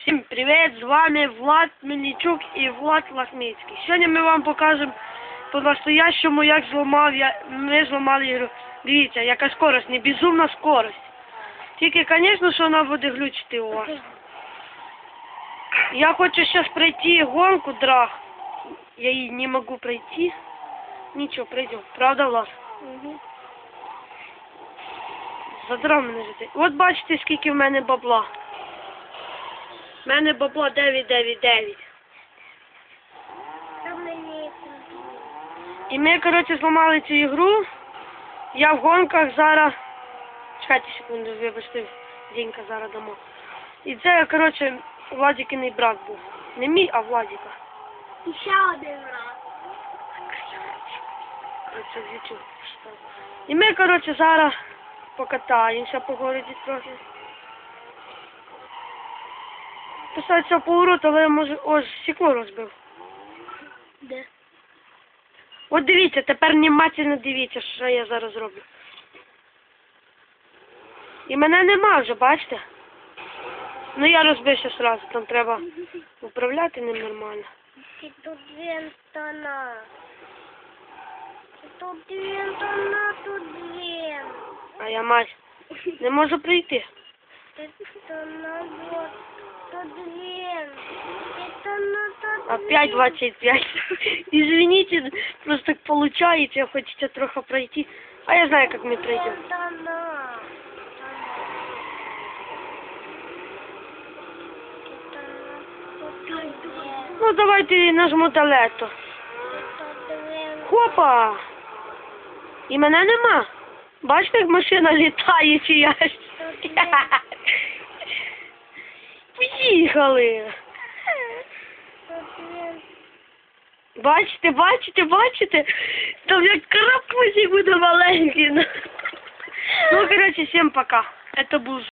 Всім привіт, з вами Влад Мельничук і Влад Лахміцький. Сьогодні ми вам покажемо по-настоящому, як зламав я, ми зламали ігру. Дивіться, яка скорость, не безумна скорость. Тільки, звісно, що вона буде глючити у вас. Я хочу зараз пройти гонку драг. Я її не можу пройти. Нічого, пройдем. Правда, Влад? Задрав мене жити. От бачите, скільки в мене бабла. В мене бабла 999. Там мені І ми, коротше, зламали цю ігру. Я в гонках зараз. Чекайте секунду, вибачте, Дінька зараз дамо. І це, коротше, Владікиний брат був. Не мій, а Владіка. І ще один раз. Це в YouTube. І ми, коротше, зараз покатаємося по городі трохи. Писаться поворот, але може ось стекло розбив. Де? От дивіться, тепер внимательно дивіться, що я зараз роблю. І мене нема вже, бачите? Ну я розбився сразу, там треба управляти ним нормально. Тут вентона? Чи тут вентона, тут вен. А я мать не можу прийти. Это на вот. Опять 25. Извините, просто так получается, хочется трохи пройти. А я знаю, как мы пройдем. Ну давайте нажму далето. Хопа! І мене нема. Бачите, як машина літає чиясь. Поїхали. Бачите, бачите, бачите? Там як карапузик буде маленький. Ну, коротше, всім пока. Это був